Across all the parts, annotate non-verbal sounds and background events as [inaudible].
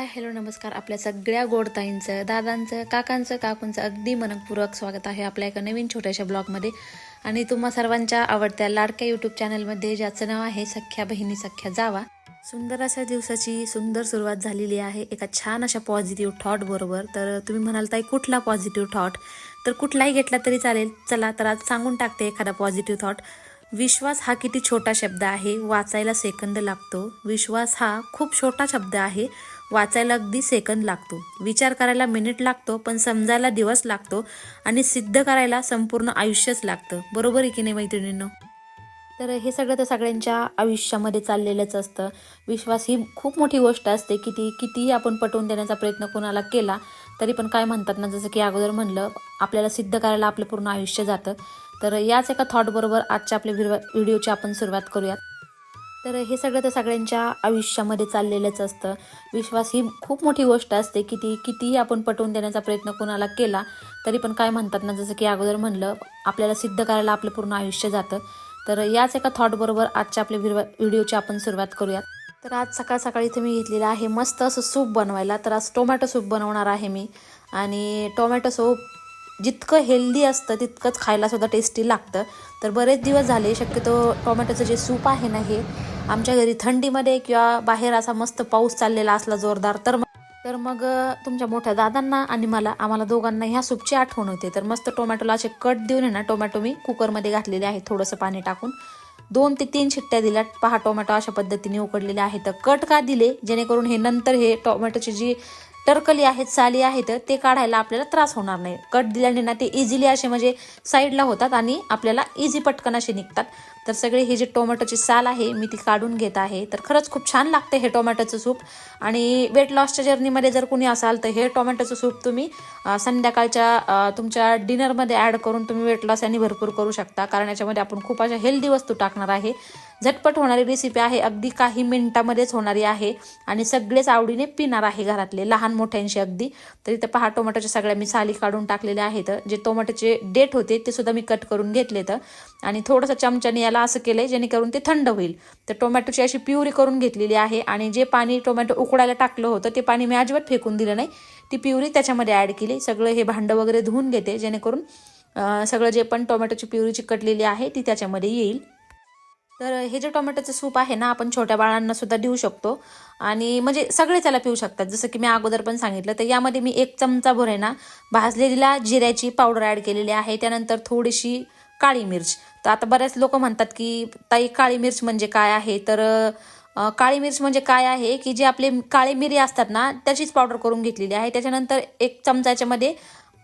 Hi hello नमस्कार. आपल्या सगळ्या गोडताईंचं दादांचं काकांचं काकूंचं अगदी मनपूर्वक स्वागत आहे आपल्या एका नवीन छोट्याशा ब्लॉगमध्ये. आणि तुम्हा सर्वांच्या आवडत्या लाडक्या यूट्यूब चॅनलमध्ये ज्याचं नाव आहे सख्या बहिणी सख्या जावा. सुंदर अशा दिवसाची सुंदर सुरुवात झालेली आहे. एका छान अशा पॉझिटिव्ह थॉट बरोबर. तर तुम्ही म्हणाल ताई कुठला पॉझिटिव्ह थॉट तर कुठलाही घेतला तरी चालेल. चला तर आज सांगून टाकते एखादा पॉझिटिव्ह थॉट विश्वास हा किती छोटा शब्द आहे? वाचायला सेकंद लागतो. विश्वास हा खूप छोटा शब्द आहे. वाचायला अगदी सेकंद लागतो. विचार करायला मिनिट लागतो पण समजायला दिवस लागतो आणि सिद्ध करायला संपूर्ण आयुष्यच लागतं. बरोबर आहे की नाही मैत्रिणींनो? तर हे सगळं तर सगळ्यांच्या आयुष्यामध्ये चाललेलंच असतं. विश्वास ही खूप मोठी गोष्ट असते की ती कितीही आपण पटवून देण्याचा प्रयत्न कोणाला केला तरी पण काय म्हणतात ना जसं की अगोदर म्हणलं आपल्याला सिद्ध करायला आपलं पूर्ण आयुष्य जातं. तर याच एका थॉटबरोबर आजच्या आपल्या व्हिडिओ व्हिडिओची आपण सुरुवात करूयात. तर हे सगळं तर सगळ्यांच्या आयुष्यामध्ये चाललेलंच असतं. विश्वास ही खूप मोठी गोष्ट असते किती कितीही आपण पटवून देण्याचा प्रयत्न कोणाला केला तरी पण काय म्हणतात ना जसं की अगोदर म्हणलं आपल्याला सिद्ध करायला आपलं पूर्ण आयुष्य जातं. तर याच एका थॉटबरोबर आजच्या आपल्या व्हिडिओ व्हिडिओची आपण सुरुवात करूयात. तर आज सकाळ सकाळी इथे मी घेतलेलं आहे मस्त असं सूप बनवायला. तर आज टोमॅटो सूप बनवणार आहे मी. आणि टोमॅटो सूप जितकं हेल्दी असतं तितकंच खायला सुद्धा टेस्टी लागतं. तर बरेच दिवस झाले शक्यतो टोमॅटोचं जे सूप आहे ना हे आमच्या घरी थंडीमध्ये किंवा बाहेर असा मस्त पाऊस चाललेला असला जोरदार तर मग तर मग तुमच्या मोठ्या दादांना आणि मला आम्हाला दोघांना ह्या सूपची आठवण होते. तर मस्त टोमॅटोला असे कट देऊन आहे ना टोमॅटो मी कुकरमध्ये घातलेले आहे थोडंसं पाणी टाकून. दोन ते तीन शिट्ट्या दिल्या पहा टोमॅटो अशा पद्धतीने उकडलेले आहेत तर कट का दिले? जेणेकरून हे नंतर हे टोमॅटोची जी टरकली आहेत साली आहेत ते काढायला आपल्याला त्रास होणार नाही. कट दिल्याने ना ते इझिली असे म्हणजे साईडला होतात आणि आपल्याला इझी पटकन असे निघतात. तर सगळे ही जी टोमॅटोची साल आहे मी ती काढून घेत आहे. तर खरंच खूप छान लागते हे टोमॅटोचं सूप. आणि वेट लॉसच्या जर्नीमध्ये जर कुणी असाल तर हे टोमॅटोचं सूप तुम्ही संध्याकाळच्या तुमच्या डिनरमध्ये ॲड करून तुम्ही वेट लॉस यांनी भरपूर करू शकता. कारण याच्यामध्ये आपण खूप अशा हेल्दी वस्तू टाकणार आहे. झटपट होणारी रेसिपी आहे अगदी काही मिनिटामध्येच होणारी आहे. आणि सगळेच आवडीने पिणार आहे घरातले लहान मोठ्यांशी अगदी. तर इथं पहा टोमॅटोच्या सगळ्या मी साली काढून टाकलेल्या आहेत. जे टोमॅटोचे डेट होते ते सुद्धा मी कट करून घेतलेत. आणि थोडंसं चमच्याने याला असं केलंय जेणेकरून ते थंड होईल. तर टोमॅटोची अशी प्युरी करून घेतलेली आहे आणि जे पाणी टोमॅटो उकडायला टाकलं होतं ते पाणी मी अजिबात फेकून दिलं नाही. ती प्युरी त्याच्यामध्ये ॲड केली. सगळं हे भांडं वगैरे धुवून घेते जेणेकरून सगळं जे पण टोमॅटोची प्युरी चिकटलेली आहे ती त्याच्यामध्ये येईल. तर हे जे टोमॅटोचं सूप आहे ना आपण छोट्या बाळांना सुद्धा देऊ शकतो. आणि म्हणजे सगळे त्याला पिऊ शकतात. जसं की मी अगोदर पण सांगितलं तर यामध्ये मी एक चमचा भर आहे ना भाजलेलीला जिऱ्याची पावडर ॲड केलेली आहे. त्यानंतर थोडीशी काळी मिर्च. तर आता बऱ्याच लोक म्हणतात की ताई काळी मिर्च म्हणजे काय आहे? तर काळी मिर्च म्हणजे काय आहे की जे आपले काळे मिरी असतात ना त्याचीच पावडर करून घेतलेली आहे. त्याच्यानंतर एक चमचाच्यामध्ये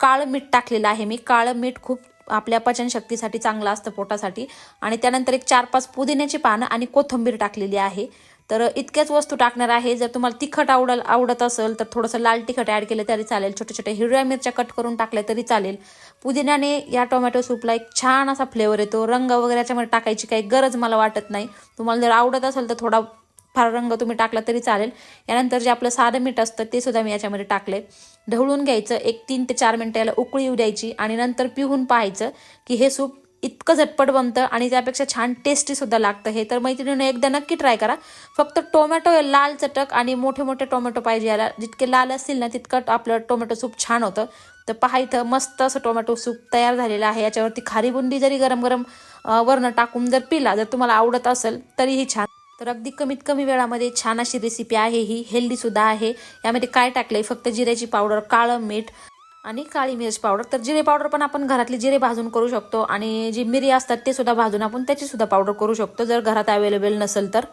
काळं मीठ टाकलेलं आहे मी. काळं मीठ खूप आपल्या पचनशक्तीसाठी चांगलं असतं पोटासाठी. आणि त्यानंतर एक चार पाच पुदिन्याची पानं आणि कोथिंबीर टाकलेली आहे. तर इतक्याच वस्तू टाकणार आहे. जर तुम्हाला तिखट आवडल आवडत असेल तर थोडंसं लाल तिखट ॲड केलं तरी चालेल. छोटे छोटे हिरव्या मिरच्या कट करून टाकल्या तरी चालेल. पुदिन्याने या टोमॅटो सूपला एक छान असा फ्लेवर येतो. रंग वगैरे याच्यामध्ये टाकायची काही गरज मला वाटत नाही. तुम्हाला जर आवडत असेल तर थोडा फार रंग तुम्ही टाकला तरी चालेल. यानंतर जे आपलं साधं मीठ असतं ते सुद्धा मी याच्यामध्ये टाकले ढवळून घ्यायचं. एक तीन ते चार मिनटं याला उकळी येऊ द्यायची आणि नंतर पिहून पाहायचं की हे सूप इतकं झटपट बनतं आणि त्यापेक्षा छान टेस्टीसुद्धा लागतं हे. तर मैत्रिणीनं एकदा नक्की ट्राय करा. फक्त टोमॅटो लाल चटक आणि मोठे मोठे टोमॅटो पाहिजे याला. जितके लाल असतील ना तितकं आपलं टोमॅटो सूप छान होतं. तर पहा इथं मस्त असं टोमॅटो सूप तयार झालेलं आहे. याच्यावरती खारी बुंदी जरी गरम गरम अं, वरनं टाकून जर पिला जर तुम्हाला आवडत असेल तरीही छान. तर अगदी कमीत कमी वेळामध्ये छान अशी रेसिपी आहे ही. हेल्दीसुद्धा आहे. यामध्ये काय टाकलंय? फक्त जिऱ्याची पावडर काळं मीठ आणि काळी मिरच पावडर तर जिरे पावडर पण आपण घरातली जिरे भाजून करू शकतो. आणि जी मिरी असतात ते सुद्धा भाजून आपण त्याची सुद्धा पावडर करू शकतो जर घरात अवेलेबल नसेल तर.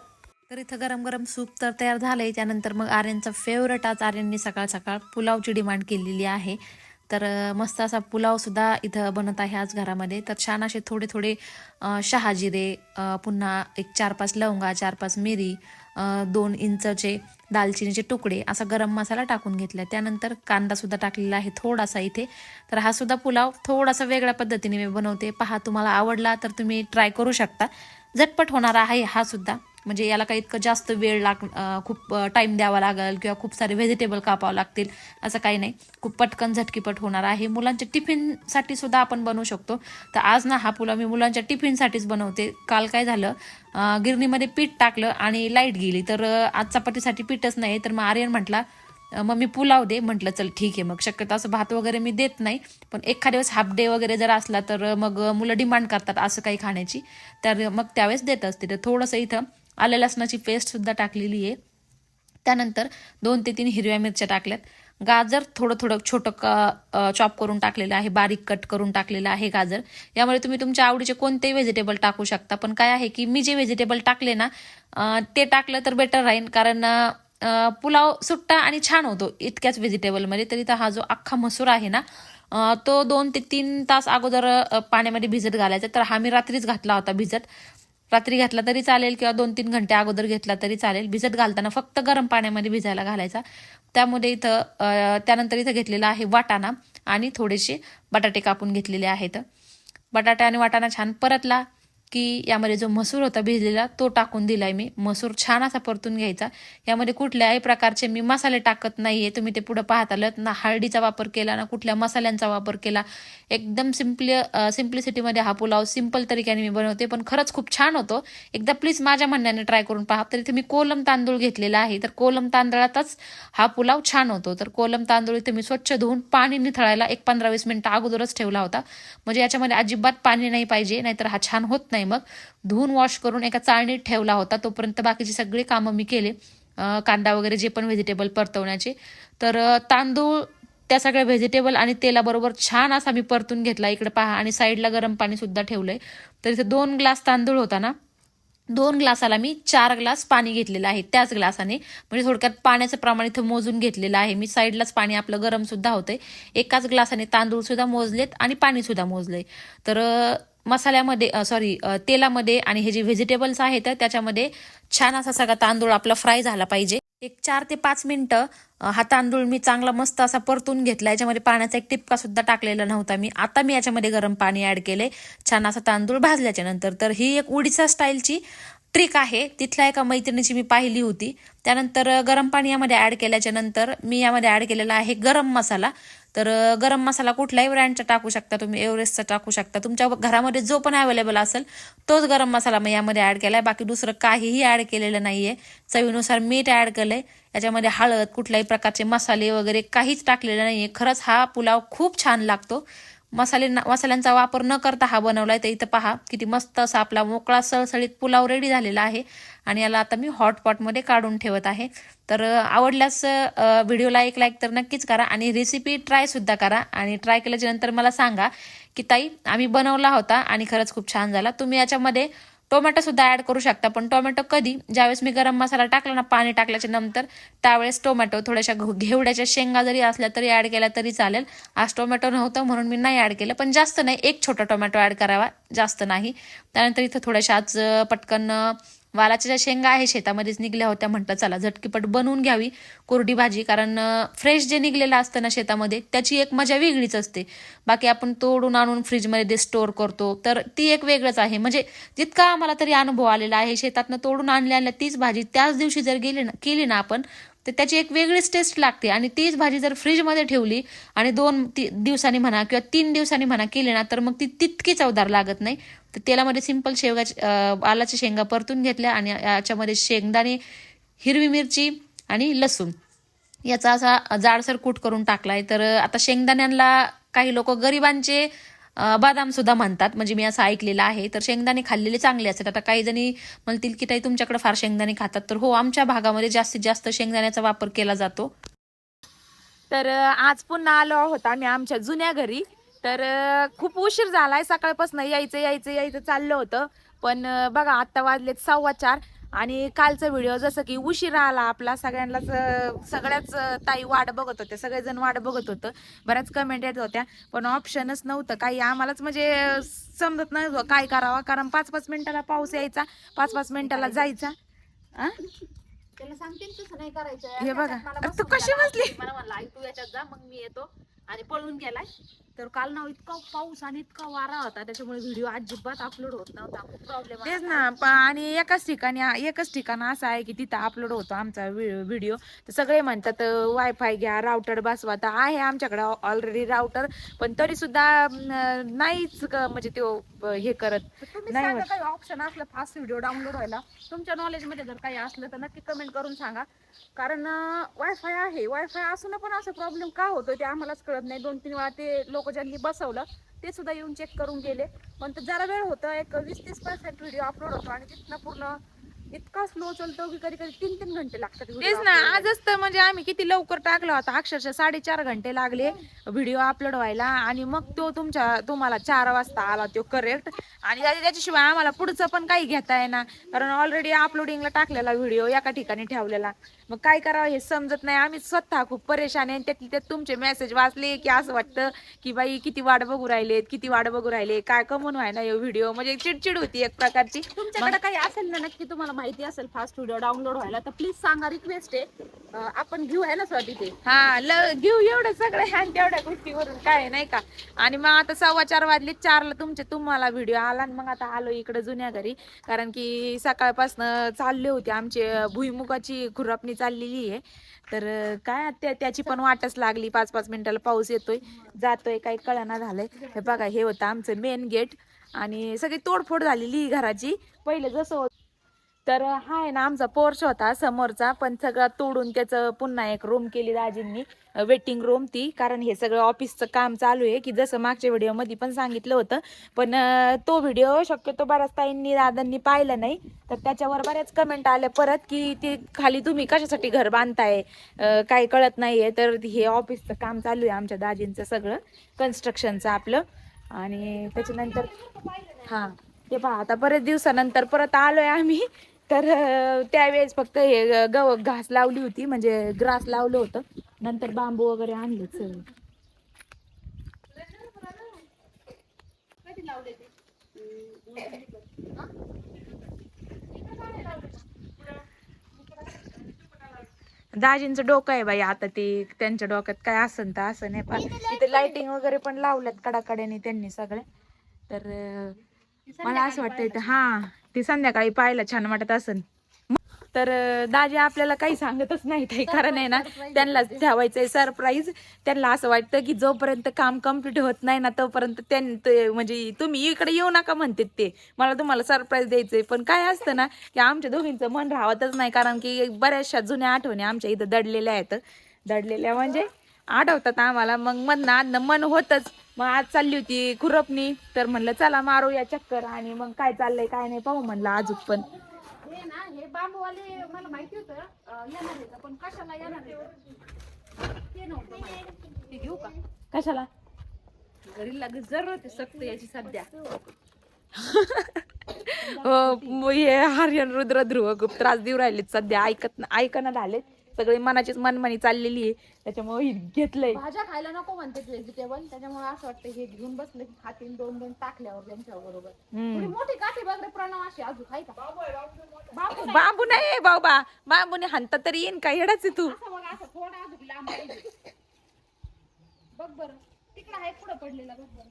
तर इथं गरम गरम सूप तर तयार झालंय. त्यानंतर मग आर्यनचा फेवरेट आज आर्यांनी सकाळ सकाळ पुलावची डिमांड केलेली आहे. तर मस्त असा पुलाव सुद्धा इथं बनत आहे आज घरामध्ये. तर छान असे थोडे थोडे शहाजिरे पुन्हा एक चार पाच लवंगा चार पाच मिरी दोन इंचचे दालचिनीचे तुकडे असा गरम मसाला टाकून घेतला त्यानंतर कांदासुद्धा टाकलेला आहे थोडासा इथे. तर हा सुद्धा पुलाव थोडासा वेगळ्या पद्धतीने मी बनवते. पहा तुम्हाला आवडला तर तुम्ही ट्राय करू शकता. झटपट होणारा आहे हा सुद्धा. म्हणजे याला काही इतकं जास्त वेळ लाग खूप टाईम द्यावा लागेल किंवा खूप सारे व्हेजिटेबल कापावं लागतील असं काही नाही. खूप पटकन झटकीपट होणार आहे. मुलांच्या टिफिनसाठी सुद्धा आपण बनवू शकतो. तर आज ना हा पुलाव मी मुलांच्या टिफिनसाठीच बनवते. काल काय झालं गिरणीमध्ये पीठ टाकलं आणि लाइट गेली. तर आज चपातीसाठी पीठच नाही. तर मग आर्यन म्हटला मग मी पुलाव दे. म्हटलं चल ठीक आहे. मग शक्यतो असं भात वगैरे मी देत नाही. पण एखाद्या वेळेस हाफ डे वगैरे जर असला तर मग मुलं डिमांड करतात असं काही खाण्याची. तर मग त्यावेळेस देत असते. तर थोडंसं इथं आलं लसणाची पेस्टसुद्धा टाकलेली आहे. त्यानंतर दोन ते तीन हिरव्या मिरच्या टाकल्यात. गाजर थोडं थोडं छोटं क चॉप करून टाकलेलं आहे. बारीक कट करून टाकलेलं आहे गाजर. यामुळे तुम्ही तुमच्या आवडीचे कोणतेही व्हेजिटेबल टाकू शकता. पण काय आहे की मी जे व्हेजिटेबल टाकले ना ते टाकलं तर बेटर राहील कारण पुलाव सुट्टा आणि छान होतो इतक्याच व्हेजिटेबलमध्ये तरी तर हा जो अख्खा मसूर आहे ना तो दोन ते तीन तास अगोदर पाण्यामध्ये भिजत घालायचा. तर हा मी रात्रीच घातला होता भिजत. रात्री घातला तरी चालेल किंवा दोन तीन घंटे अगोदर घेतला तरी चालेल. भिजत घालताना फक्त गरम पाण्यामध्ये भिजायला घालायचा. त्यामध्ये इथं त्यानंतर इथं घेतलेला आहे वाटाणा आणि थोडेसे बटाटे कापून घेतलेले आहेत. बटाटा आणि वाटाणा छान परतला. की यामध्ये जो मसूर होता भिजलेला तो टाकून दिलाय मी. मसूर छान असा परतून घ्यायचा. यामध्ये कुठल्याही प्रकारचे मी मसाले टाकत नाहीये. तुम्ही ते पुढे पाहत. आलं ना हळदीचा वापर केला ना कुठल्या मसाल्यांचा वापर केला. एकदम सिम्पली सिम्प्लिसिटीमध्ये हा पुलाव सिंपल तरीक्याने मी बनवते. पण खरंच खूप छान होतो. एकदा प्लीज माझ्या म्हणण्याने ट्राय करून पहा. तर इथे मी कोलम तांदूळ घेतलेला आहे तर कोलम तांदळातच हा पुलाव छान होतो. तर कोलम तांदूळ इथे मी स्वच्छ धुवून पाणी निथळायला एक पंधरा वीस मिनिटं अगोदरच ठेवला होता. म्हणजे याच्यामध्ये अजिबात पाणी नाही पाहिजे नाहीतर हा छान होत नाही. मग धुवून वॉश करून एका चाळणीत ठेवला होता. तोपर्यंत बाकीची सगळी कामं मी केले. कांदा वगैरे जे पण व्हेजिटेबल परतवण्याचे. तर तांदूळ त्या सगळ्या व्हेजिटेबल आणि तेलाबरोबर छान असा मी परतून घेतला. इकडे पहा आणि साईडला गरम पाणी सुद्धा ठेवलंय. तर इथे दोन ग्लास तांदूळ होता ना? दोन ग्लासाला मी चार ग्लास पाणी घेतलेलं आहे. त्याच ग्लासाने म्हणजे थोडक्यात पाण्याचं प्रमाण इथं मोजून घेतलेलं आहे. मी साईडलाच पाणी आपलं गरम सुद्धा होतंय. एकाच ग्लासाने तांदूळ सुद्धा मोजलेत आणि पाणी सुद्धा मोजलंय. तर मसाल्यामध्ये सॉरी तेलामध्ये आणि हे जे व्हेजिटेबल्स आहेत त्याच्यामध्ये छान असा सगळा तांदूळ आपला फ्राय झाला पाहिजे. एक चार ते पाच मिनटं हा तांदूळ मी चांगला मस्त असा परतून घेतला. याच्यामध्ये पाण्याचा एक टिपका सुद्धा टाकलेला नव्हता मी. आता मी याच्यामध्ये गरम पाणी ऍड केले छान असा तांदूळ भाजल्याच्या नंतर. तर ही एक उडीसा स्टाईलची ट्रिक आहे. तिथल्या एका मैत्रिणीची मी पाहिली होती. त्यानंतर गरम पाणी यामध्ये ऍड केल्याच्यानंतर मी यामध्ये ऍड केलेला आहे गरम मसाला. तर गरम मसाला कुठल्याही ब्रँडचा टाकू शकता तुम्ही एव्हरेस्टचा टाकू शकता. तुमच्या घरामध्ये जो पण अवेलेबल असेल तोच गरम मसाला मी यामध्ये ॲड केला आहे बाकी दुसरं काहीही ॲड केलेलं नाही आहे चवीनुसार मीठ ॲड केलं आहे याच्यामध्ये हळद कुठल्याही प्रकारचे मसाले वगैरे काहीच टाकलेलं नाही आहे खरंच हा पुलाव खूप छान लागतो. मसाले मसाल्यांचा वापर न करता हा बनवला आहे तर इथं पहा किती मस्त असा आपला मोकळा सळसळीत पुलाव रेडी झालेला आहे. आणि याला आता मी हॉटपॉटमध्ये काढून ठेवत आहे. तर आवडल्यास व्हिडिओला एक लाईक तर नक्कीच करा आणि रेसिपी ट्राय सुद्धा करा आणि ट्राय केल्याच्यानंतर मला सांगा की ताई आम्ही बनवला होता आणि खरंच खूप छान झाला. तुम्ही याच्यामध्ये टोमॅटो सुद्धा ऍड करू शकता. पण टोमॅटो कधी? ज्यावेळेस मी गरम मसाला टाकला ना पाणी टाकल्याच्या नंतर त्यावेळेस टोमॅटो थोड्याशा घेवड्याच्या शेंगा जरी असल्या तरी ऍड केल्या तरी चालेल. आज टोमॅटो नव्हतं म्हणून मी नाही ऍड केलं. पण जास्त नाही एक छोटा टोमॅटो ऍड करावा. जास्त नाही. त्यानंतर इथं थोड्याशा आज पटकन वालाच्या ज्या शेंगा आहे शेतामध्येच निघल्या होत्या म्हटलं चला झटकीपट बनवून घ्यावी कोरडी भाजी. कारण फ्रेश जे निघलेलं असतं ना शेतामध्ये त्याची एक मजा वेगळीच असते. बाकी आपण तोडून आणून फ्रीजमध्ये स्टोअर करतो. तर ती एक वेगळंच आहे. म्हणजे जितका आम्हाला तरी अनुभव आलेला आहे शेतातनं तोडून आणल्या आणल्या तीच भाजी त्याच दिवशी जर गेली ना केली ना आपण तर त्याची एक वेगळीच टेस्ट लागते. आणि तीच भाजी जर फ्रीजमध्ये ठेवली आणि दोन ती दिवसांनी म्हणा किंवा तीन दिवसांनी म्हणा केली ना तर मग ती तितकी चवदार लागत नाही. तर तेलामध्ये सिंपल शेवगा आलाच्या शेंगा परतून घेतल्या आणि याच्यामध्ये शेंगदाणे हिरवी मिरची आणि लसूण. याचा असा जाडसर कूट करून टाकलाय. तर आता शेंगदाण्यांना काही लोक गरिबांचे बदाम सुद्धा म्हणतात. म्हणजे मी असं ऐकलेलं आहे. तर शेंगदाणे खाल्लेले चांगले असतात. आता काही जणी म्हणतील की ताई तुमच्याकडे फार शेंगदाणे खातात. तर हो आमच्या भागामध्ये जास्तीत जास्त शेंगदाण्याचा वापर केला जातो. तर आज पुन्हा आलो आहोत आम्ही आमच्या जुन्या घरी. तर खूप उशीर झालाय. सकाळपासून यायचं यायचं यायचं चाललं होतं. पण बघा आता वाजलेत सव्वा चार आणि कालचा व्हिडिओ जसं की उशीर आला आपला सगळ्यांनाच सगळ्याच ताई वाट बघत होत्या. सगळेजण वाट बघत होतं. बऱ्याच कमेंट येत होत्या. पण ऑप्शनच नव्हतं. काही आम्हालाच म्हणजे समजत नव्हतं काय करावं. कारण पाच पाच मिनिटाला पाऊस यायचा. पाच पाच मिनिटाला जायचा. आ? नाही हे बघा. तू कशी. बसली? मला म्हणलं तू याच्यात जा मग मी येतो. आणि पळून गेलाय. तर काल ना इतका पाऊस आणि इतका वारा होता त्याच्यामुळे व्हिडिओ अजिबात अपलोड होत नव्हता. प्रॉब्लेम तेच ना प- आणि एकाच ठिकाणी एकच ठिकाण असं आहे की तिथं अपलोड होतो आमचा व्हिडिओ तर सगळे म्हणतात वायफाय घ्या राउटर बसवा. तर आहे आमच्याकडे ऑलरेडी राउटर पण तरी सुद्धा नाहीच म्हणजे तो अं, हे करत. नाही होत. काही ऑप्शन असलं फास्ट व्हिडिओ डाउनलोड व्हायला. तुमच्या नॉलेजमध्ये जर काही असलं तर नक्की कमेंट करून सांगा. कारण वायफाय आहे. वायफाय असून पण असं प्रॉब्लेम का होतो ते आम्हालाच कळत नाही. दोन तीन वेळा ते लोक ज्यांनी बसवलं ते सुद्धा येऊन चेक करून गेले. पण जरा वेळ होतं एक वीस तीस पर्सेंट व्हिडिओ अपलोड होतो आणि तिथनं पूर्ण इतका स्लो चालतो की कधी कधी तीन तीन घंटे लागतात तेच ना. आजच तर म्हणजे आम्ही किती लवकर टाकला होता अक्षरशः साडेचार घंटे लागले व्हिडिओ अपलोड व्हायला आणि मग तो तुमच्या तुम्हाला चार वाजता आला तो करेक्ट आणि त्या- त्याच्याशिवाय आम्हाला पुढचं पण काही घेता येणार कारण ऑलरेडी अपलोडिंगला टाकलेला व्हिडिओ एका ठिकाणी ठेवलेला मग काय करावं हे समजत नाही आम्ही स्वतः खूप परेशान आहे त्यातले त्यात तुमचे मेसेज वाचले की असं वाटतं की बाई किती वाट बघू राहिलेत किती वाट बघू राहिले काय कमवून व्हायला व्हिडिओ म्हणजे चिडचिड होती एक प्रकारची तुमच्याकडे काही असेल ना नक्की तुम्हाला माहिती असेल फास्ट व्हिडिओ डाउनलोड व्हायला तर प्लीज सांगा रिक्वेस्ट आहे. अं, आपण घेऊ आहे ना सर तिथे हा ल घेऊ एवढं सगळं आणि तेवढ्या गोष्टीवरून काय नाही का? आणि मग आता सव्वा चार वाजले चारला तुमचे तुम्हाला व्हिडिओ आला आणि मग आता आलो इकडे जुन्या घरी. कारण की सकाळपासून चालले होते आमचे भुईमुगाची खुरापणी चाललेली आहे. तर काय त्या त्याची पण वाटच लागली. पाच पाच मिनिटाला पाऊस येतोय जातोय काही कळना झालंय. हे बघा हे होतं आमचं मेन गेट आणि सगळी तोडफोड झालेली आहे घराची. पहिले जसं होतं तर हा आहे ना आमचा पोर्च होता समोरचा पण सगळं तोडून त्याचं पुन्हा एक रूम केली दाजींनी वेटिंग रूम ती. कारण हे सगळं ऑफिसचं काम चालू आहे की जसं मागच्या व्हिडिओमध्ये पण सांगितलं होतं. पण तो व्हिडिओ शक्यतो बऱ्याच ताईंनी दादांनी पाहिला नाही. तर त्याच्यावर बऱ्याच कमेंट आल्या परत की ते खाली तुम्ही कशासाठी घर बांधताय? काही कळत नाहीये. तर हे ऑफिसचं काम चालू आहे आमच्या दाजींचं सगळं कन्स्ट्रक्शनचं आपलं. आणि त्याच्यानंतर हां ते पहा आता बरेच दिवसानंतर परत आलोय आम्ही. तर त्यावेळेस फक्त हे गव घास लावली होती म्हणजे ग्रास लावलं होतं. नंतर बांबू वगैरे आणले सगळं. दाजींचं डोकं आहे बाई आता ते त्यांच्या डोक्यात काय असन तर असं नाही पण तिथे लाइटिंग वगैरे पण लावल्यात कडाकड्याने त्यांनी सगळ्या तर मला असं वाटतं हा. ती संध्याकाळी पाहायला छान वाटत असन. तर दाजी आपल्याला काही सांगतच नाही ते कारण आहे ना त्यांना ठेवायचंय सरप्राईज त्यांना असं वाटतं की जोपर्यंत काम कंप्लीट होत नाही ना तोपर्यंत त्यां ते म्हणजे तुम्ही इकडे येऊ नका म्हणतात ते. मला तुम्हाला सरप्राईज द्यायचंय. पण काय असतं ना की आमच्या दोघींचं मन राहतच नाही कारण की बऱ्याचशा जुन्या आठवणी आमच्या इथं दडलेल्या आहेत. दडलेल्या म्हणजे आठवतात आम्हाला. मग मधनं मन होतच. मग आज चालली होती खुरपणी. तर म्हणलं चला मारू या चक्कर. आणि मग काय चाललंय काय नाही पाहू म्हणलं अजून पण. हे ना हे बांबूवाले मला माहिती होतं. अं, येणार आहे पण कशाला येणार आहे? ते नव्हतं माहिती. ते घेऊ का? कशाला? घरी लागत जरूर ते सक्त याची सध्या. [laughs] हो हे हरियन रुद्र ध्रुव खूप त्रास देऊ राहिलेत सध्या. ऐकत ऐकणं झालेत. सगळे मनाचीच मनमानी चाललेली आहे. त्याच्यामुळे घेतलंय. भाज्या खायला नको म्हणतात व्हेजिटेबल त्याच्यामुळे असं वाटतं हे घेऊन बसले की खातील दोन दोन टाकल्यावर त्यांच्या बरोबर. थोडी मोठी काठी बघ रे प्रणव अशी अजून आहे का? बाबू बांबू नाही. बाबा बांबूने हाणता तरी येईन का? येडाच आहे तू. असं बघ असं थोडा अजून लांब पाहिजे बघ बरं. तिकडं आहे पुढं पडलेला बघ बरं.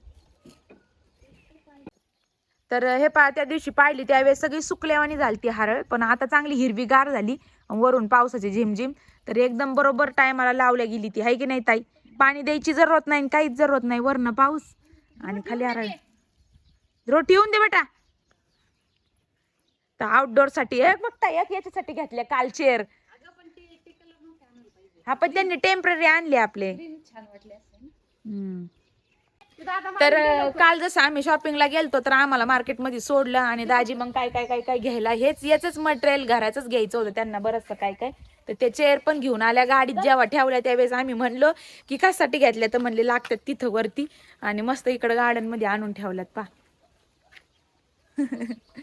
तर हे पा त्या दिवशी पाहिली त्यावेळेस सगळी सुकल्यावानी झाली ती हरळ पण आता चांगली हिरवीगार झाली. वरून पावसाची झिमझिम. तर एकदम बरोबर टायमाला लावल्या गेली ती. आहे की नाही ताई? पाणी द्यायची जरूरत नाही काहीच जरूरत नाही. वरनं पाऊस आणि खाली हरळ रोटी येऊन दे बेटा. तर आउटडोरसाठी एक बघता एक याच्यासाठी घेतल्या कालचेर हा पण त्यांनी टेंपररी आणले आपले. तर काल जसं आम्ही शॉपिंगला गेलतो तर आम्हाला मार्केटमध्ये सोडलं आणि दाजी मग काय काय काय काय घ्यायला? हेच याच मटेरियल घराचंच घ्यायचं होतं त्यांना बरंचसं काय काय. तर ते चेअर पण घेऊन आल्या गाडीत जेव्हा ठेवल्या त्यावेळेस आम्ही म्हणलो की कशासाठी घेतल्या तर म्हणले लागतात तिथं वरती. आणि मस्त इकडं गार्डनमध्ये आणून ठेवल्यात पा [laughs]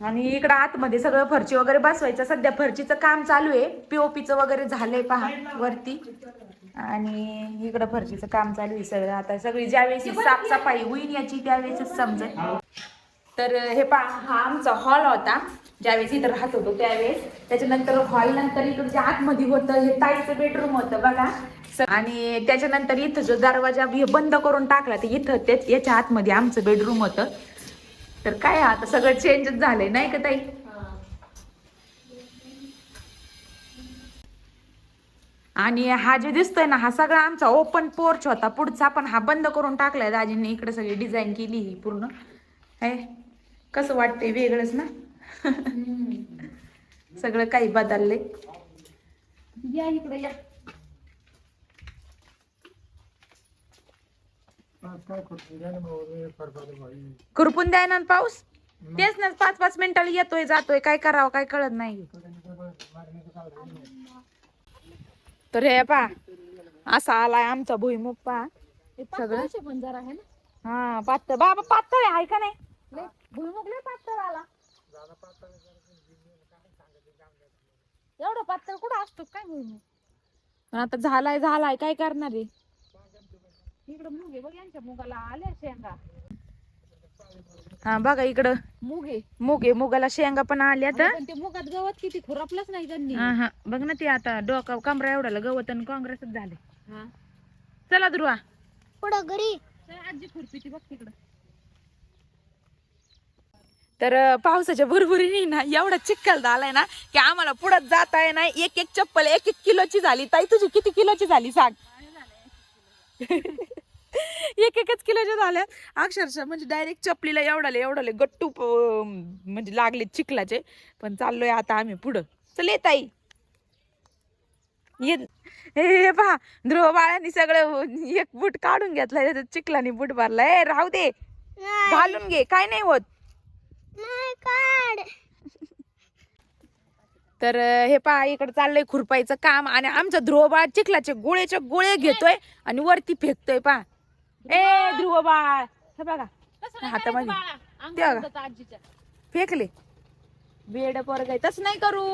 आणि इकडं आतमध्ये सगळं फरची वगैरे बसवायचं. सध्या फरचीचं काम चालू आहे. पीओपीचं वगैरे झालंय पहा वरती. आणि इकडं फरशीचं काम चालू आहे सगळं. आता सगळी ज्यावेळेस ही साफसफाई होईल याची त्यावेळेसच समजेल. तर हे पहा हा आमचा हॉल होता. ज्यावेळेस इथं राहत होतो त्यावेळेस. त्याच्यानंतर हॉल नंतर इकडे जे आतमध्ये होतं हे ताईचं बेडरूम होतं बघा. आणि त्याच्यानंतर इथं जो दरवाजा हे बंद करून टाकला ते इथं त्याच याच्या आतमध्ये आमचं बेडरूम होतं. तर काय आता? सगळं चेंजच झालंय नाही का ताई? आणि हा जे दिसतोय ना हा सगळा आमचा ओपन पोर्च होता. पुढचा पण हा बंद करून टाकलाय दाजींनी. इकडे सगळी डिझाईन केली ही पूर्ण. हे कसं वाटतंय वेगळंच ना? सगळं काही बदललंय. या इकडे या. खुरपून द्याय ना पाऊस? तेच ना पाच पाच मिनिटाला येतोय जातोय. काय करावं काय कळत नाही. तर हे पा असा आलाय आमचा भुईमुग पा सगळं पण जरा आहे ना? हा पातळ. बाबा पातळ आहे का नाही. लय भुईमुग लय पातळ आला. एवढं पातळ कुठं असतो? काय भुईमुग पण आता झालाय झालाय. काय करणार आहे? इकडं मुग आहे बघ यांच्या मुगाला आल्या शेंगा. हा बघा इकडं. मुग आहे. मुग आहे. मुगाला शेंगा पण आल्या तर. ते मुगात गवत किती खुरपलंच नाही त्यांनी. हा हा. बघ ना ते आता डोका कमरा एवढ्याला गवत आणि काँग्रेसच झाले. हा. चला ध्रुवा पुढं घरी. आजी खुरपी ती बघ तिकडं. तर पावसाच्या भरभरीने ना एवढा चिखल झालाय ना की आम्हाला पुढं जाता आहे ना एक एक चप्पल एक एक किलोची झाली. ताई तुझी किती किलोची झाली सांग? [laughs] एक एकच किलोच्या झाल्या अक्षरशः म्हणजे डायरेक्ट चपलीला एवढाले एवढाले गट्टू म्हणजे लागले चिखलाचे. पण चाललोय आता आम्ही पुढं. चल ये ताई. ये. हे पहा ध्रुव बाळांनी सगळं एक बूट काढून घेतलाय त्याच्यात चिखलानी बूट भरलाय राहू दे. घालून घे. काय नाही होत. तर हे पहा इकडे चाललंय खुरपायचं काम. आणि आमचा ध्रुवबाळ चिखलाचे गोळेचे गोळे घेतोय आणि वरती फेकतोय पा ए ध्रुवबाळ हे बघा हातामध्ये. बाळा. ते बघा. आजीच्या फेकले बेड पोरग आहे तसं नाही करू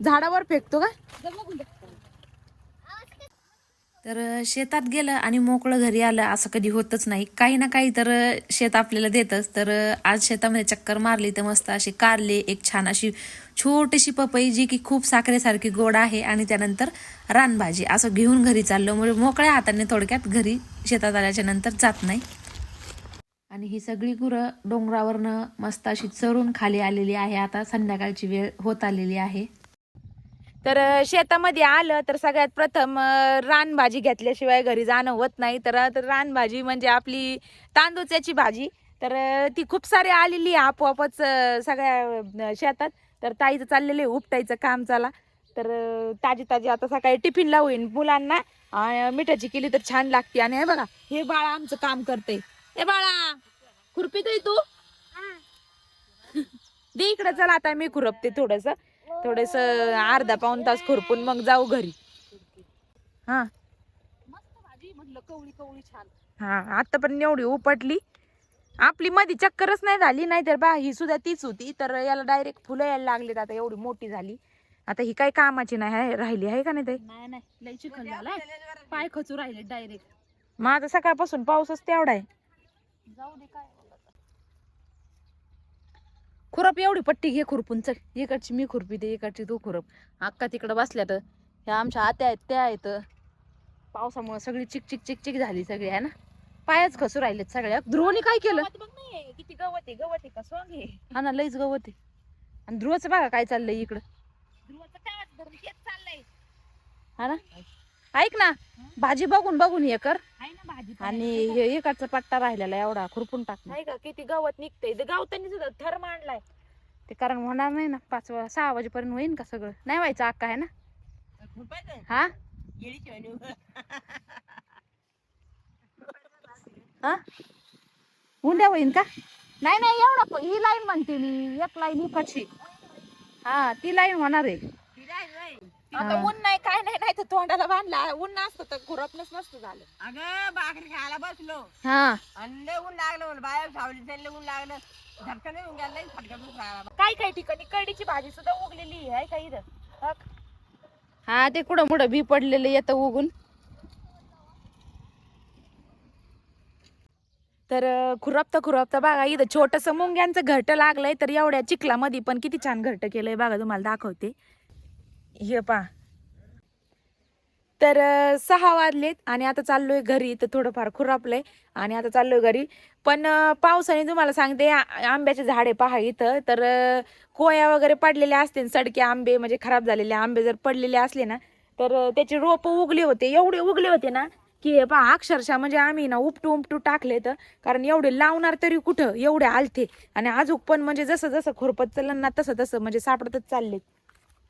झाडावर फेकतो का. तर शेतात गेलं आणि मोकळं घरी आलं असं कधी होतच नाही. काही ना काही तर शेत आपल्याला देतच. तर आज शेतामध्ये चक्कर मारली तर मस्त अशी कारले एक छान अशी छोटीशी पपई जी की खूप साखरेसारखी गोड आहे आणि त्यानंतर रानभाजी. असं घेऊन घरी चाललो. म्हणजे मोकळ्या हाताने थोडक्यात घरी शेतात आल्याच्यानंतर जात नाही. आणि ही सगळी गुरं डोंगरावरनं मस्त अशी चरून खाली आलेली आहे. आता संध्याकाळची वेळ होत आलेली आहे. तर शेतामध्ये आलं तर सगळ्यात प्रथम रानभाजी घेतल्याशिवाय घरी जाणं होत नाही. तर रानभाजी म्हणजे आपली तांदूळच्याची भाजी. तर ती खूप सारी आलेली आहे आपोआपच सगळ्या शेतात. तर ताईचं चाललेलं आहे उपटायचं काम चाला. तर ताजी ताजी आता सकाळी टिफिनला होईन मुलांना. मिठाची केली तर छान लागते. आणि हे बघा हे बाळा आमचं काम करते हे बाळा खुरपीत तू. [laughs] दे इकडे चला आता मी खुरपते थोडस. थोडस अर्धा पाऊन तास खुरपून मग जाऊ घरी. हा. हा आता पण एवढी उपटली. आपली मध्ये चक्करच नाही झाली नाही तर बा ही सुद्धा तीच होती. तर याला डायरेक्ट फुलं यायला लागलीत आता एवढी मोठी झाली. आता ही काही कामाची नाही राहिली आहे का नाही ताई? नाही नाही लय चिखल झालाय. पाय खचू राहिले डायरेक्ट माझा सकाळपासून पाऊसच तेवढा आहे. जाऊ दे काय. खुरप एवढी पट्टी घे खुरपून चल. इकडची मी खुरपी दे इकडची तू खुरप. अक्का तिकडं बसल्या तर ह्या आमच्या आत्या आहेत त्या आहेत. पावसामुळे सगळी चिक चिक चिक चिक झाली सगळी आहे ना? पायच खसू राहिलेत सगळ्या. ध्रुवने काय केलं? गवत बघ नाही किती गवत आहे गवत आहे का सोंग आहे? हा ना लईच गवत आहे. आणि ध्रुवचं बघा काय चाललंय इकडं. ध्रुवाचं काय धरून चाललंय. हा ना? ऐक ना भाजी बघून बघून हे कर. आहे ना भाजी पण. आणि हे इकडचा पट्टा राहिलेला एवढा खुरपून टाक नाही का किती गवत निघतंय. ते गावतानी सुद्धा थर मांडलाय. ते कारण होणार नाही ना पाच वा- सहा वाजेपर्यंत होईन का सगळं? नाही व्हायचं अक्का आहे ना? हा? हा? उद्या होईन का? नाही नाही एवढा प- ही लाईन म्हणते मी एक लाईन इकडची हा ती लाईन होणार आहे. आता. ऊन नाही काय नाही नाही तर तोंडाला बांधला. ऊन नसतं तर खुरपणच नसतं झालं. अगं भाकरी खायला बसलो. हा. आणि लय ऊन लागलं मला बाहेर सावली त्याला ऊन लागलं. झटकन येऊन गेलं खायला काही काही ठिकाणी कळीची भाजी सुद्धा उगलेली आहे का इथं? बघ. हा ते कुठं मुडं बी पडलेलं येतं उगून. तर खुरपता खुरपता बघा इथं छोटस मुंग्यांचं घरट लागलंय तर एवढ्या चिखलामध्ये पण किती छान घरट केलंय बघा तुम्हाला दाखवते. हे पा तर सहा वाजलेत आणि आता चाललोय घरी तर थोडंफार खुरापलंय आणि आता चाललोय घरी. पण पावसाने तुम्हाला सांगते आंब्याचे झाडे पहा इथं. तर कोया वगैरे पडलेले असते सडके आंबे म्हणजे खराब झालेले आंबे जर पडलेले असले ना तर त्याचे रोप उगले होते. एवढे उगले होते ना की हे पहा अक्षरशः म्हणजे आम्ही ना उपटू उपटू टाकले तर कारण एवढे लावणार तरी कुठं? एवढे आलते. आणि अजून पण म्हणजे जसं जसं खुरपत चाललं ना तसं तसं म्हणजे सापडतच चालले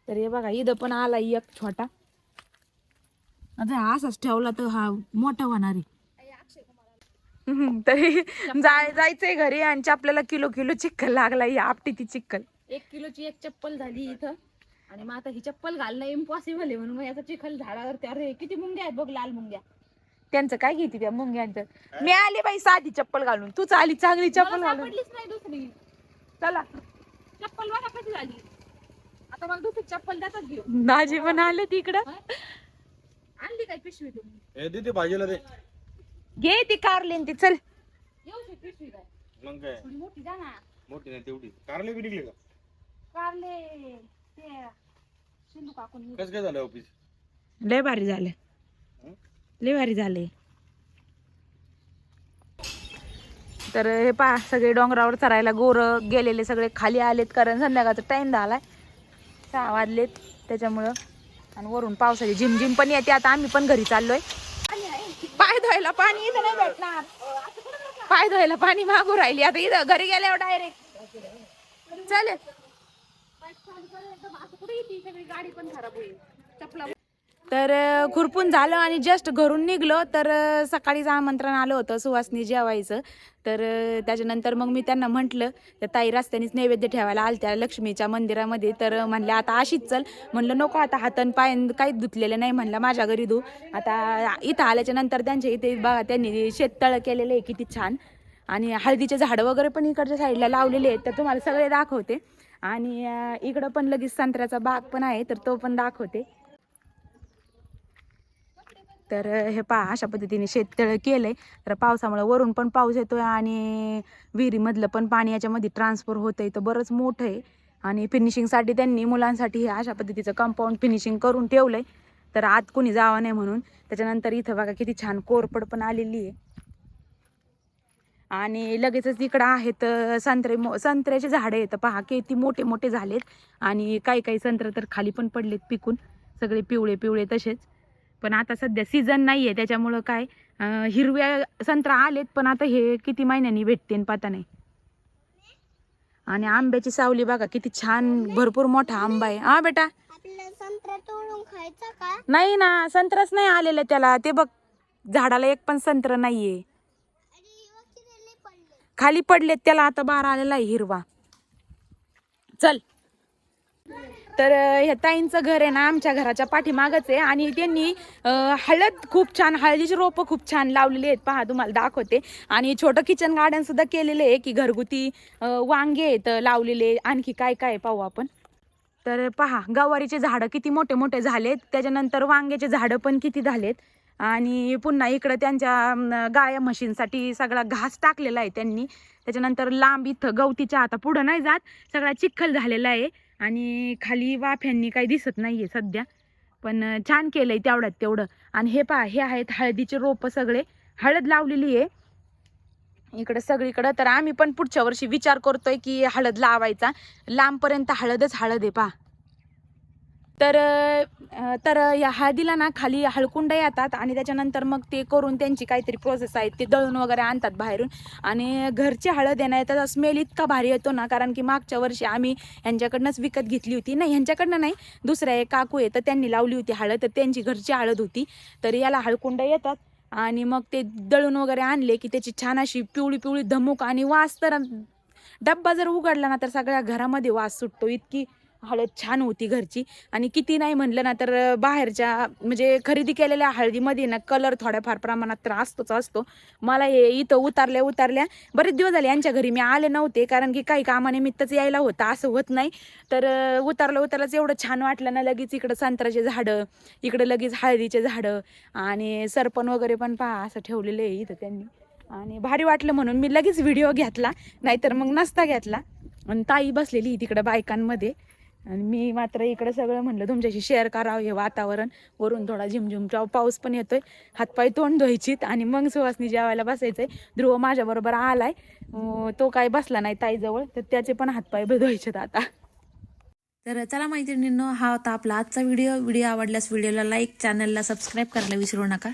तर हे बघा इथं पण आला एक छोटा. आता हा असाच ठेवला तर हा मोठा होणार आहे. तरी जाय जायचंय घरी आणि आपल्याला किलो किलो चिक्कल लागला ही आपटी ती चिक्कल. एक किलोची एक चप्पल झाली इथं. आणि मग आता ही चप्पल घालणं इम्पॉसिबल आहे म्हणून मग याचा चिखल झाडावरती अरे किती मुंग्या आहेत बघ लाल मुंग्या. त्यांचं काय घेते त्या मुंग्यांचं? मी आली बाई साधी चप्पल घालून. तूच आली चांगली चप्पल मला घालून नाही दुसरी. चला. चप्पल बघा कशी झाली? आता मग दुसरी चप्पल त्यातच घेऊ दाजी पण आले तिकडं. आणली काय पिशवी तुम्ही? हे दे ते भाजीला दे. घे ती कारलेन ती चल. येऊ शकते पिशवी काय मग काय? थोडी मोठी जा ना. मोठी नाही तेवढी. कारले बी निघले का? कारले ते सिंधू काकून. कसं काय झालं ऑफिस लय भारी झालं. लय भारी झाले. तर हे पहा सगळे डोंगरावर चरायला गोर गेलेले सगळे खाली आलेत कारण संध्याकाळचा टाइम झालाय. सहा वाजलेत त्याच्यामुळं. आणि वरून पावसाची झिमझिम पण येते. आता आम्ही पण घरी चाललोय. पाय धुवायला पाणी इथं नाही भेटणार. पाय धुवायला पाणी मागू राहिली. आता इथं घरी गेल्यावर डायरेक्ट चालेल कुठे गाडी पण खराब होईल. चपला तर खुरपून झालं आणि जस्ट घरून निघलो. तर सकाळीच आमंत्रण आलं होतं सुवासनी जेवायचं. तर त्याच्यानंतर मग मी त्यांना म्हटलं तर ताई रस्त्यानेच नैवेद्य ठेवायला आलत्या लक्ष्मीच्या मंदिरामध्ये. तर म्हणलं आता अशीच चल. म्हणलं नको आता हातन पाय काहीच धुतलेलं नाही. म्हणलं माझ्या घरी धू. आता इथं आल्याच्यानंतर त्यांच्या इथे बघा त्यांनी शेततळं केलेलं आहे किती छान. आणि हळदीचे झाडं वगैरे पण इकडच्या साईडला लावलेले आहेत तर तुम्हाला सगळे दाखवते. आणि इकडं पण लगेच संत्र्याचा बाग पण आहे तर तो पण दाखवते. तर हे पहा अशा पद्धतीने शेततळं केलं आहे तर पावसामुळे वरून पण पाऊस येतो आहे आणि विहिरीमधलं पण पाणी याच्यामध्ये ट्रान्सफर होतंय. तर बरंच मोठं आहे. आणि फिनिशिंगसाठी त्यांनी मुलांसाठी हे अशा पद्धतीचं कंपाऊंड फिनिशिंग करून ठेवलं आहे तर आत कोणी जावं नाही म्हणून. त्याच्यानंतर इथं बघा किती छान कोरपड पण आलेली आहे. आणि लगेचच इकडं आहेत संत्रे मो संत्र्याचे झाडं आहेत. पहा किती मोठे मोठे झालेत. आणि काही काही संत्र तर खाली पण पडलेत पिकून. सगळे पिवळे पिवळे तसेच. पण आता सध्या सीझन नाही आहे त्याच्यामुळं काय हिरव्या संत्रा आलेत पण आता हे किती महिन्यांनी भेटते पता नाही. आणि आंब्याची सावली बघा किती छान भरपूर मोठा आंबा आहे. हा बेटा. आपल्याला संत्रा तोडून खायचा का? नाही ना संत्राच नाही आलेलं त्याला. ते बघ झाडाला एक पण संत्र नाहीये. खाली पडलेत त्याला आता बार आलेला आहे हिरवा. चल. तर ह्या ताईंचं घर आहे ना आमच्या घराच्या पाठीमागच आहे आणि त्यांनी हळद खूप छान हळदीची रोपं खूप छान लावलेली आहेत. पहा तुम्हाला दाखवते. आणि छोटं किचन गार्डनसुद्धा केलेलं आहे की घरगुती वांगे आहेत लावलेले. आणखी काय काय पाहू आपण? तर पहा गवारीचे झाडं किती मोठे मोठे झालेत. त्याच्यानंतर वांग्याचे झाडं पण किती झालेत. आणि पुन्हा इकडं त्यांच्या गाया म्हशींसाठी सगळा घास टाकलेला आहे त्यांनी. त्याच्यानंतर लांब इथं गवतीच्या आता पुढं नाही जात. सगळा चिखल झालेला आहे. आणि खाली वाफ्यांनी काही दिसत नाहीये सध्या. पण छान छान केलंय तेवढ्यात तेवढं. आणि हे पहा हे आहेत हळदीचे रोपं सगळे. हळद लावलेली आहे. इकडं सगळीकडं. तर आम्ही पण पुढच्या वर्षी विचार करतोय की हळद लावायचा. लांबपर्यंत हळदच हळद आहे पहा. तर तर या हळदीला ना खाली हळकुंड येतात आणि त्याच्यानंतर मग ते करून त्यांची काहीतरी प्रोसेस आहे. ते दळून वगैरे आणतात बाहेरून. आणि घरची हळद आहे ना त्याचा स्मेल इतका भारी येतो ना कारण की मागच्या वर्षी आम्ही यांच्याकडनंच विकत घेतली होती. नाही ह्यांच्याकडनं नाही. दुसऱ्या एक काकू आहे तर त्यांनी लावली होती हळद. तर त्यांची घरची हळद होती. तर याला हळकुंड येतात. आणि मग ते दळून वगैरे आणले की त्याची छान अशी पिवळी पिवळी धमूक आणि वास तर डब्बा जर उघडला ना तर सगळ्या घरामध्ये वास सुटतो. इतकी हळद छान होती घरची. आणि किती नाही म्हणलं ना तर बाहेरच्या म्हणजे खरेदी केलेल्या हळदीमध्ये ना कलर थोड्याफार प्रमाणात तर असतोच असतो. मला हे इथं उतारल्या उतारल्या बरेच दिवस झाले यांच्या घरी मी आले नव्हते कारण की काही कामानिमित्तच यायला होतं असं होत नाही. तर उतारलं उतारलंच एवढं छान वाटलं ना लगेच इकडं संत्र्याचे झाडं इकडं लगेच हळदीचे झाडं आणि सरपण वगैरे पण पहा असं ठेवलेलं आहे इथं त्यांनी. आणि भारी वाटलं म्हणून मी लगेच व्हिडिओ घेतला नाहीतर मग नसता घेतला. आणि ताई बसलेली तिकडं बायकांमध्ये. आणि मी मात्र इकडं सगळं म्हणलं तुमच्याशी शेअर करावं हे वातावरण. वरून थोडा झिमझिम पाऊस पण येतोय. हातपाय तोंड धुवायचीत आणि मग सुवासनी जेवायला बसायचंय. ध्रुव माझ्याबरोबर आलाय. तो काय बसला नाही ताईजवळ तर त्याचे पण हातपाय धुवायचेत आता. तर चला मैत्रिणींनो हा होता आपला आजचा व्हिडिओ. व्हिडिओ आवडल्यास व्हिडिओला लाईक चॅनलला सबस्क्राईब करायला विसरू नका.